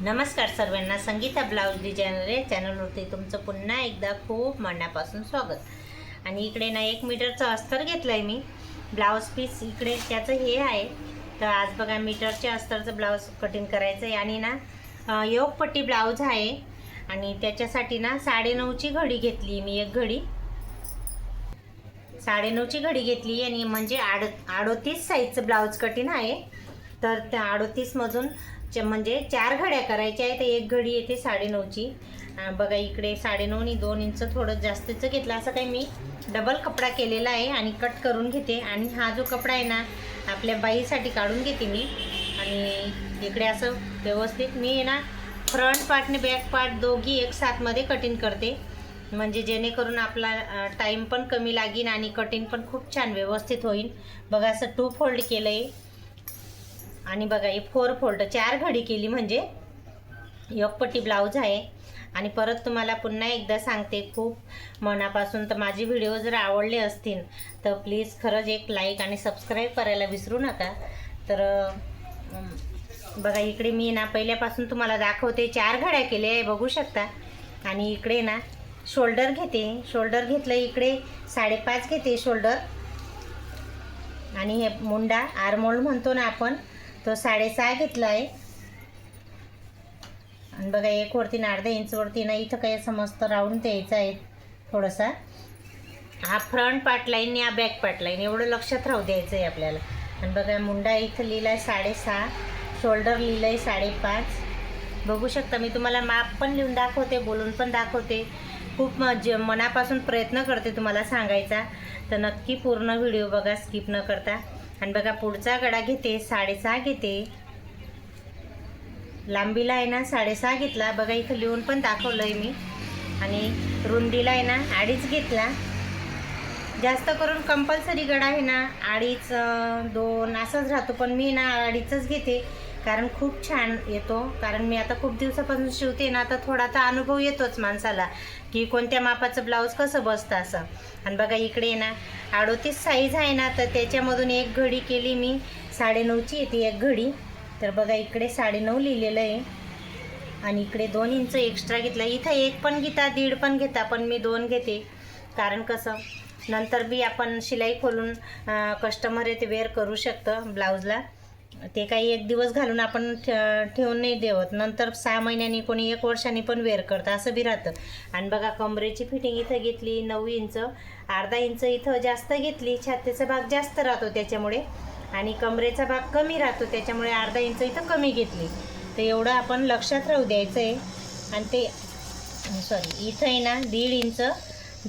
नमस्कार सर्वांना. Sangeeta blouse designer या चॅनलवरती तुमचं पुन्हा एकदा खूप मनापासून स्वागत. आणि इकडे ना एक मीटरचं अस्तर घेतलं आहे मी. ब्लाऊज पीस इकडे त्याचं हे आहे. तर आज बघा मीटरच्या अस्तरचं ब्लाऊज कटिंग करायचं आहे आणि ना योगपट्टी ब्लाऊज आहे. आणि त्याच्यासाठी ना साडेनऊची घडी घेतली मी एक घडी. साडेनऊची घडी घेतली आणि म्हणजे आड अडोतीस साईजचं ब्लाऊज कटिंग आहे. तर त्या अडोतीसमधून म्हणजे चार घड्या करायच्या आहेत. एक घडी येते साडेनऊची. बघा इकडे साडेनऊ आणि दोन इंच थोडं जास्तीचं घेतलं. असं काही मी डबल कपडा केलेला आहे आणि कट करून घेते. आणि हा जो कपडा आहे ना आपल्या बाईसाठी काढून घेते मी. आणि इकडे असं व्यवस्थित मी आहे ना फ्रंट पार्ट आणि बॅक पार्ट दोघी एक साथमध्ये कटिंग करते. म्हणजे जेणेकरून आपला टाईम पण कमी लागेल आणि कटिंग पण खूप छान व्यवस्थित होईल बघा असं टू फोल्ड केलं आहे आणि बघा हे फोर फोल्ड चार घडी केली म्हणजे योगपट्टी ब्लाऊज आहे. आणि परत तुम्हाला पुन्हा एकदा सांगते खूप मनापासून तर माझे व्हिडिओ जर आवडले असतील तर प्लीज खरंच एक लाईक आणि सबस्क्राईब करायला विसरू नका. तर बघा इकडे मी ना पहिल्यापासून तुम्हाला दाखवते चार घड्या केल्या आहे बघू शकता. आणि इकडे ना शोल्डर घेते. शोल्डर घेतलं इकडे साडेपाच घेते शोल्डर आणि हे मुंडा आरमोल्ड म्हणतो ना आपण तो साडेसहा घेतला आहे आणि बघा एक वरती अर्धा इंचवरती ना इथं काही असं मस्त राऊंड द्यायचं आहे थोडासा. हा फ्रंट पार्टलाईन आणि हा बॅक पार्ट लाईन एवढं लक्षात राहू द्यायचं आहे आपल्याला. आणि बघा मुंडा इथं लिहिला आहे साडेसहा शोल्डर लिहिलं आहे साडेपाच. बघू शकता मी तुम्हाला माप पण लिहून दाखवते बोलून पण दाखवते. खूप ज मनापासून प्रयत्न करते तुम्हाला सांगायचा. तर नक्की पूर्ण व्हिडिओ बघा स्किप न करता. आणि बघा पुढचा गडा घेते साडेसहा घेते. लांबीला आहे ना साडेसहा घेतला. बघा इथं लिहून पण दाखवलं आहे मी. आणि रुंदीला आहे ना अडीच घेतला. जास्त करून कंपल्सरी गडा आहे ना अडीच दोन असंच राहतो. पण मी ना अडीचच घेते. कारण खूप छान येतो. कारण मी आता खूप दिवसापासून शिवते ना आता थोडा तर अनुभव येतोच माणसाला की कोणत्या मापाचं ब्लाऊज कसं बसतं असं. आणि बघा इकडे ना अडोतीस साईज आहे ना तर त्याच्यामधून एक घडी केली मी. साडेनऊची येते एक घडी. तर बघा इकडे साडेनऊ लिहिलेलं आहे. आणि इकडे दोन इंच एक्स्ट्रा घेतला. इथं एक पण घेता दीड पण घेता पण मी दोन घेते. कारण कसं नंतर बी आपण शिलाई खोलून कस्टमर येते वेअर करू शकतं ब्लाऊजला. ते काही एक दिवस घालून आपण ठे- ठेवून नाही देवत. नंतर सहा महिन्यांनी कोणी एक वर्षांनी पण वेअर करतं असं बी राहतं. आणि बघा कमरेची फिटिंग इथं घेतली नऊ इंच. अर्धा इंच इथं जास्त घेतली छातीचा भाग जास्त राहतो त्याच्यामुळे. आणि कमरेचा भाग कमी राहतो त्याच्यामुळे अर्धा इंच इथं कमी घेतली. तर एवढं आपण लक्षात राहू द्यायचं आहे आणि ते सॉरी इथं आहे ना दीड इंच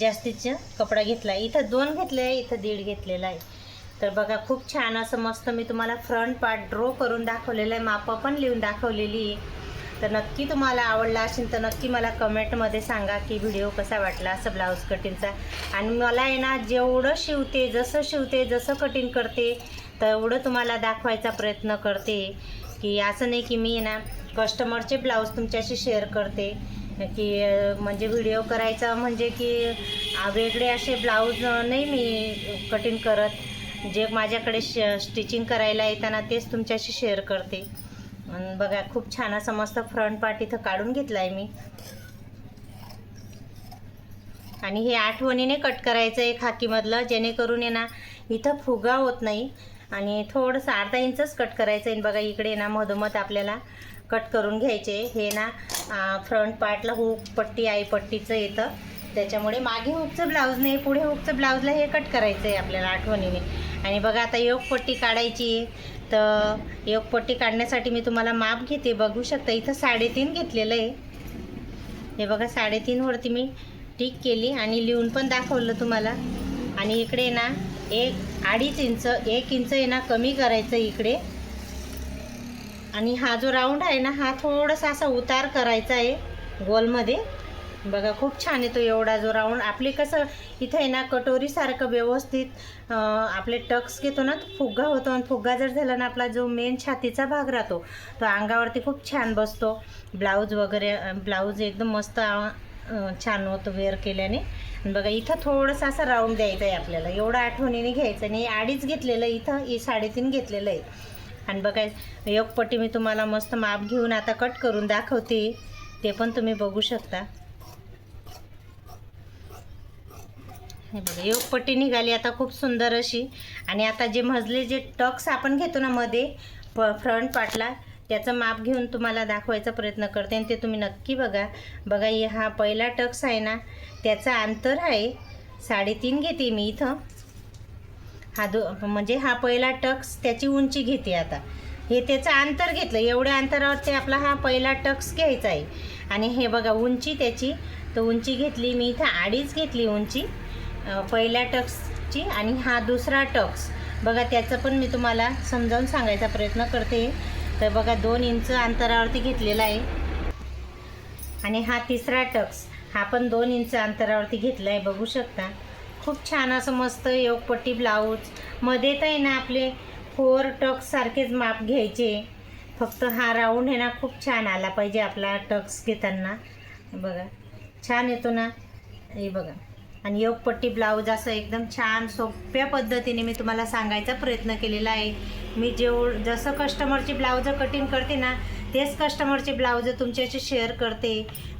जास्तीचं कपडा घेतला. आहे इथं दोन घेतले आहे इथं दीड घेतलेला आहे. तर बघा खूप छान असं मस्त मी तुम्हाला फ्रंट पार्ट ड्रॉ करून दाखवलेलं आहे. मापं पण लिहून दाखवलेली तर नक्की तुम्हाला आवडला असेल तर नक्की मला कमेंटमध्ये सांगा की व्हिडिओ कसा वाटला असं ब्लाऊज कटिंगचा आणि मला आहे ना जेवढं शिवते जसं शिवते जसं कटिंग करते तेवढं तुम्हाला दाखवायचा प्रयत्न करते. की असं नाही की मी ना कस्टमरचे ब्लाऊज तुमच्याशी शेअर करते. की म्हणजे व्हिडिओ करायचा म्हणजे की वेगळे असे ब्लाऊज नाही मी कटिंग करत. जे माझ्याकडे श स्टिचिंग करायला येताना तेच तुमच्याशी शेअर करते. बघा खूप छान असं मस्त फ्रंट पार्ट इथं काढून घेतला आहे मी. आणि हे आठवणीने कट करायचं आहे खाकीमधलं जेणेकरून आहे ना इथं फुगा होत नाही. आणि थोडंसं अर्धा इंचच कट करायचं आहे. बघा इकडे ना मधोमध आपल्याला कट करून घ्यायचे. हे ना फ्रंट पार्टला हुक पट्टी आई पट्टीचं येतं. त्याच्यामुळे मागे हुकचं ब्लाऊज नाही पुढे हुकचं ब्लाऊजला हे कट करायचं आहे आपल्याला आठवणीने. आणि बघा आता योगपट्टी काढायची तर योगपट्टी काढण्यासाठी मी तुम्हाला माप घेते. बघू शकता इथं साडेतीन घेतलेलं आहे. हे बघा साडेतीनवरती मी टिक केली आणि लिहून पण दाखवलं तुम्हाला. आणि इकडे ना एक अडीच इंच एक इंच आहे ना कमी करायचं इकडे. आणि हा जो राऊंड आहे ना हा थोडासा असा उतार करायचा आहे गोलमध्ये. बघा खूप छान येतो एवढा जो राऊंड. आपली कसं इथं आहे ना कटोरीसारखं व्यवस्थित आपले टक्स घेतो ना तो होतो आणि फुग्गा जर झाला ना आपला जो मेन छातीचा भाग राहतो तो अंगावरती खूप छान बसतो. ब्लाऊज वगैरे ब्लाऊज एकदम मस्त छान होतो वेअर केल्याने. बघा इथं थोडंसं असं राऊंड द्यायचं आहे आपल्याला. एवढं आठवणीने घ्यायचं नाही. आडीच घेतलेलं आहे इथं हे साडेतीन घेतलेलं आहे. आणि बघा योगपट्टी मी तुम्हाला मस्त माप घेऊन आता कट करून दाखवते. ते पण तुम्ही बघू शकता. हे बघा योगपट्टी निघाली आता खूप सुंदर अशी. आणि आता जे मजले जे टक्स आपण घेतो ना मध्ये प फ्रंट पाटला त्याचं माप घेऊन तुम्हाला दाखवायचा प्रयत्न करते आणि ते तुम्ही नक्की बघा. बघा हा पहिला टक्स आहे ना त्याचं अंतर आहे साडेतीन घेते मी इथं. हा दो म्हणजे हा पहिला टक्स त्याची उंची घेते आता. हे त्याचं अंतर घेतलं एवढ्या अंतरावरती आपला हा पहिला टक्स घ्यायचा आहे. आणि हे बघा उंची त्याची तर उंची घेतली मी इथं अडीच घेतली उंची. पहिल्या टक्सची आणि हा दुसरा टक्स. बघा त्याचं पण मी तुम्हाला समजावून सांगायचा प्रयत्न करते. तर बघा दोन इंच अंतरावरती घेतलेला आहे. आणि हा तिसरा टक्स. हा पण दोन इंच अंतरावरती घेतला आहे बघू शकता. खूप छान असं मस्त योगपट्टी ब्लाऊज. मध्ये तर आहे ना आपले फोर टक्ससारखेच माप घ्यायचे. फक्त हा राऊंड आहे ना खूप छान आला पाहिजे आपला टक्स घेताना. बघा छान येतो ना. हे बघा. आणि योगपट्टी ब्लाऊज असं एकदम छान सोप्या पद्धतीने मी तुम्हाला सांगायचा प्रयत्न केलेला आहे. मी जेव जसं कस्टमरची ब्लाऊजं कटिंग करते ना तेच कस्टमरचे ब्लाऊज तुमच्याशी शेअर करते.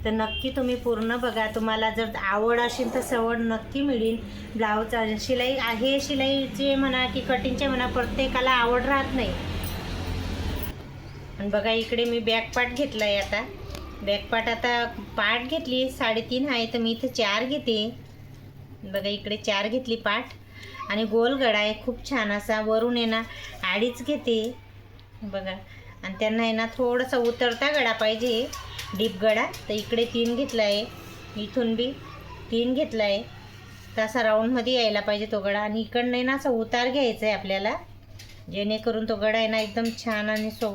तर नक्की तुम्ही पूर्ण बघा तुम्हाला जर आवड असेल तर सवड नक्की मिळेल. ब्लाऊज शिलाई आहे शिलाईचे म्हणा की कटिंगचे म्हणा प्रत्येकाला आवड राहत नाही. आणि बघा इकडे मी बॅक घेतला आहे आता. बॅक आता पार्ट घेतली साडेतीन आहे तर मी इथं चार घेते. बघा इकडे चार घेतली पाठ. आणि गोल गळा आहे खूप छान असा. वरून आहे ना आडीच घेते. बघा. आणि त्यांना आहे ना थोडंसं उतरता गळा पाहिजे. डीप गळा तर इकडे तीन घेतला आहे. इथून बी तीन घेतला आहे. तसा राऊंडमध्ये यायला पाहिजे तो गळा आणि इकडनं आहे ना असा उतार घ्यायचा आहे आपल्याला. जेणेकरून तो गडा आहे ना एकदम छान आणि सो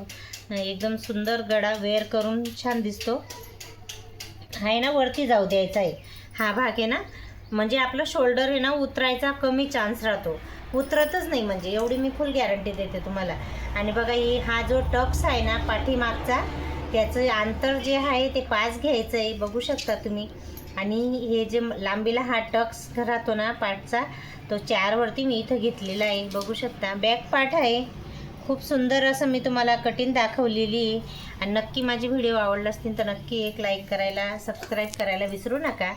एकदम सुंदर गडा वेअर करून छान दिसतो. आहे ना वरती जाऊ द्यायचा आहे. हा भाग आहे ना म्हणजे आपलं शोल्डर आहे ना उतरायचा कमी चान्स राहतो. उतरतच नाही म्हणजे एवढी मी फुल गॅरंटी देते तुम्हाला. आणि बघा ही हा जो टक्स आहे ना पाठीमागचा त्याचं अंतर जे आहे ते पाच घ्यायचं आहे बघू शकता तुम्ही. आणि हे जे लांबीला हा टक्स राहतो ना पाठचा तो चारवरती मी इथं घेतलेला आहे बघू शकता. बॅक पार्ट आहे. खूप सुंदर असं मी तुम्हाला कटिंग दाखवलेली. आहे आणि नक्की माझी व्हिडिओ आवडला असतील तर नक्की एक लाईक करायला सबस्क्राईब करायला विसरू नका.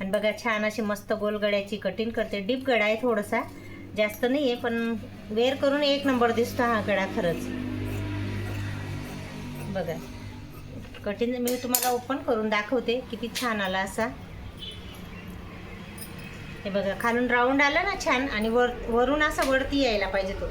आणि बघा छान अशी मस्त गोलगड्याची कटिंग करते. डीप गडा आहे थोडासा. जास्त नाही आहे पण वेअर करून एक नंबर दिसतो हा गडा खरंच. बघा. कटिंग मी तुम्हाला ओपन करून दाखवते. किती छान आला असा. हे बघा खालून राऊंड आला ना छान आणि वर वरून असा वरती यायला पाहिजे तो.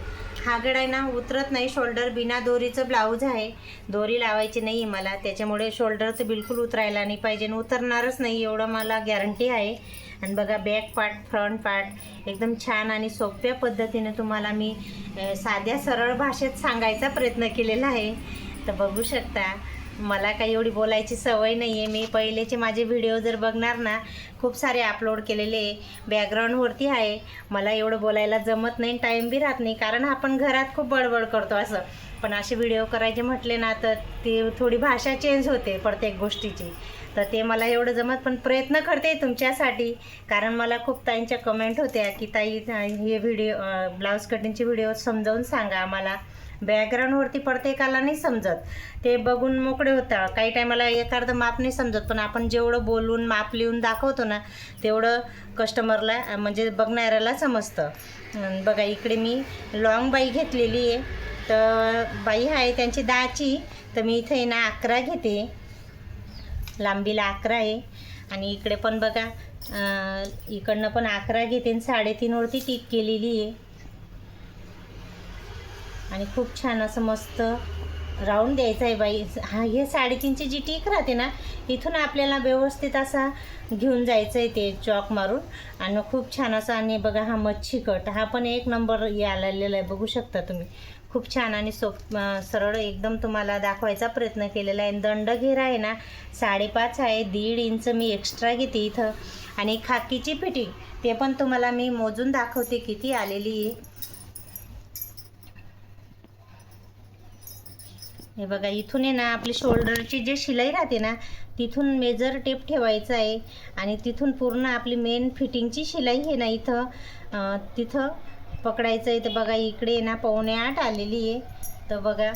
हागड आहे ना उतरत नाही शोल्डर बिना दोरीचं ब्लाऊज आहे. दोरी लावायची नाही आहे मला त्याच्यामुळे शोल्डर तर बिलकुल उतरायला नाही पाहिजे. आणि उतरणारच नाही एवढं मला गॅरंटी आहे. आणि बघा बॅक पार्ट फ्रंट पार्ट एकदम छान आणि सोप्या पद्धतीने तुम्हाला मी साध्या सरळ भाषेत सांगायचा प्रयत्न केलेला आहे. तर बघू शकता मला काही एवढी बोलायची सवय नाही आहे मी पहिलेचे माझे व्हिडिओ जर बघणार ना खूप सारे अपलोड केलेले बॅकग्राऊंडवरती आहे. मला एवढं बोलायला जमत नाही टाईम बी राहत नाही. कारण आपण घरात खूप बडबड करतो असं. पण असे व्हिडिओ करायचे म्हटले ना तर ती थोडी भाषा चेंज होते प्रत्येक गोष्टीची. तर ते मला एवढं जमत पण प्रयत्न करते तुमच्यासाठी. कारण मला खूप ताईंच्या कमेंट होत्या की ताई हे व्हिडिओ ब्लाऊज कटिंगचे व्हिडिओ समजावून सांगा आम्हाला. बॅकग्राऊंडवरती प्रत्येकाला नाही समजत. ते बघून मोकळे होता. काही टायमाला एखादं माप नाही समजत पण आपण जेवढं बोलून माप लिहून दाखवतो ना तेवढं कस्टमरला म्हणजे बघणाऱ्याला समजतं. बघा इकडे मी लॉंग बाई घेतलेली आहे. तर बाई आहे त्यांची दहाची तर मी इथे ना अकरा घेते. लांबीला अकरा आहे. आणि इकडे पण बघा इकडनं पण अकरा घेते. आणि साडेतीनवरती टीक केलेली आहे. आणि खूप छान असं मस्त राऊंड द्यायचं आहे बाई. हा हे साडेतीनची जी टीक राहते ना इथून आपल्याला व्यवस्थित असा घेऊन जायचं आहे ते चॉक मारून. आणि खूप छान असा आणि बघा हा मच्छी कट हा पण एक नंबर आलेला आहे बघू शकता तुम्ही. खूप छान आणि सोप सरळ एकदम तुम्हाला दाखवायचा प्रयत्न केलेला आहे. दंड घेरा आहे ना साडेपाच आहे दीड इंच मी एक्स्ट्रा घेते इथं. आणि खाकीची फिटिंग ते पण तुम्हाला मी मोजून दाखवते किती आलेली आहे. हे बघा इथून आहे ना आपली शोल्डरची जे शिलाई राहते ना तिथून मेजर टेप ठेवायचं आहे. आणि तिथून पूर्ण आपली मेन फिटिंगची शिलाई आहे ना इथं तिथं पकडायचं आहे. तर बघा इकडे आहे ना पावणे आठ आलेली आहे. तर बघा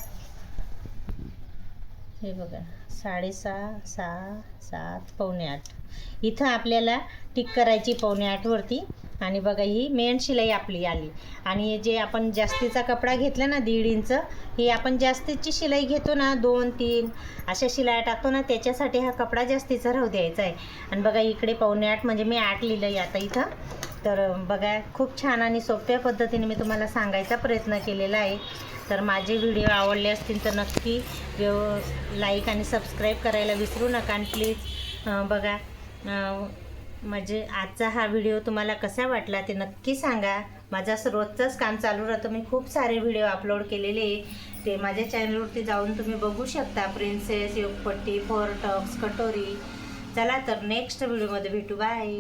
हे बघा. साडेसहा सहा सात पावणे आठ. इथं आपल्याला टिक करायची पावणे आठवरती आणि बघा ही मेन शिलाई आपली आली. आणि जे आपण जास्तीचा कपडा घेतला ना दीड इंच ही आपण जास्तीची शिलाई घेतो ना दोन तीन अशा शिलाई टाकतो ना त्याच्यासाठी हा कपडा जास्तीचा राहू द्यायचा आहे. आणि बघा इकडे पावणे आठ म्हणजे मी आठ लिहिलं आहे आता इथं. तर बघा खूप छान आणि सोप्या पद्धतीने मी तुम्हाला सांगायचा प्रयत्न केलेला आहे. तर माझे व्हिडिओ आवडले असतील तर नक्की व्यव लाईक आणि सबस्क्राईब करायला विसरू नका आणि प्लीज बघा म्हणजे आजचा हा व्हिडिओ तुम्हाला कसा वाटला ते नक्की सांगा. माझं असं रोजचंच काम चालू राहतं. मी खूप सारे व्हिडिओ अपलोड केलेले आहे. ते माझ्या चॅनलवरती जाऊन तुम्ही बघू शकता. प्रिन्सेस योगपट्टी फोर टॉक्स कटोरी चला तर नेक्स्ट व्हिडिओमध्ये भेटू. बाय